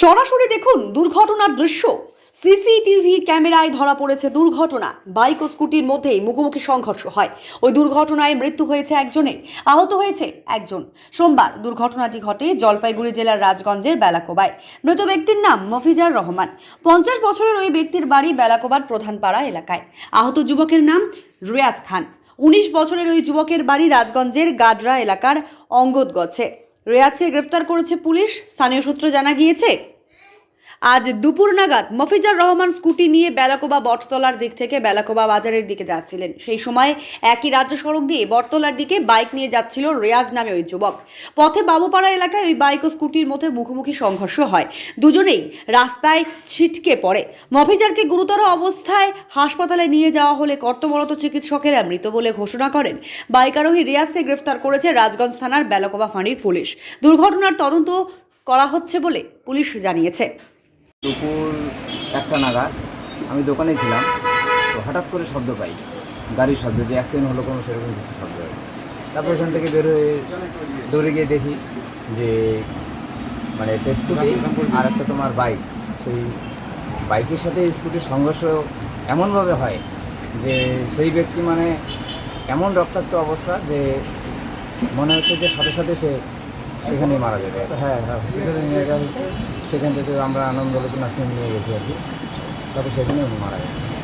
সরাসরি দেখুন দুর্ঘটনার দৃশ্য। সিসিটিভি ক্যামেরায় ধরা পড়েছে দুর্ঘটনা। বাইক ও স্কুটির মধ্যেই মুখোমুখি সংঘর্ষ হয়। ওই দুর্ঘটনায় মৃত্যু হয়েছে একজনের আহত হয়েছে একজন। সোমবার দুর্ঘটনাটি ঘটে জলপাইগুড়ি জেলার রাজগঞ্জের বেলাকোবায়। মৃত ব্যক্তির নাম মফিজার রহমান। পঞ্চাশ বছরের ওই ব্যক্তির বাড়ি বেলাকোবার প্রধানপাড়া এলাকায়। আহত যুবকের নাম রিয়াজ খান। উনিশ বছরের ওই যুবকের বাড়ি রাজগঞ্জের গাডরা এলাকার অঙ্গদগছে রেয়াজকে গ্রেফতার করেছে পুলিশ। স্থানীয় সূত্রে জানা গিয়েছে আজ দুপুর নাগাদ মফিজার রহমান স্কুটি নিয়ে বেলাকোবা বটতলার দিক থেকে বেলাকোবা বাজারের দিকে যাচ্ছিলেন। সেই সময় একই রাজ্য সড়ক দিয়ে বটতলার দিকে বাইক নিয়ে যাচ্ছিল রেয়াজ নামে ওই যুবক। পথে বাবুপাড়া এলাকায় ওই বাইক ও স্কুটির মধ্যে মুখোমুখি সংঘর্ষ হয়। দুজনেই রাস্তায় ছিটকে পড়ে। মফিজারকে গুরুতর অবস্থায় হাসপাতালে নিয়ে যাওয়া হলে কর্তব্যরত চিকিৎসকেরা মৃত বলে ঘোষণা করেন। বাইক আরোহী রিয়াজকে গ্রেফতার করেছে রাজগঞ্জ থানার বেলাকোবা ফাঁড়ির পুলিশ। দুর্ঘটনার তদন্ত করা হচ্ছে বলে পুলিশ জানিয়েছে। দুপুর একটা নাগাদ আমি দোকানে ছিলাম, তো হঠাৎ করে শব্দ পাই, গাড়ির শব্দ, যে অ্যাক্সিডেন্ট হলো কোনো সেরকম কিছু শব্দ হয়। তারপর ওখান থেকে বের হয়ে দৌড়ে গিয়ে দেখি যে মানে স্কুটি আর একটা তোমার বাইক সেই বাইকের সাথে স্কুটির সংঘর্ষ এমনভাবে হয় যে, সেই ব্যক্তি মানে এমন রক্তাক্ত অবস্থা যে মনে হচ্ছে যে সাথে সাথে সে সেখানেই মারা যাবে। হ্যাঁ হ্যাঁ হসপিটালে নিয়ে যাওয়া হয়েছে। সেখান থেকে আমরা আনন্দলোক নার্সিং নিয়ে গেছি আর কি। তারপর সেখানে মারা গেছে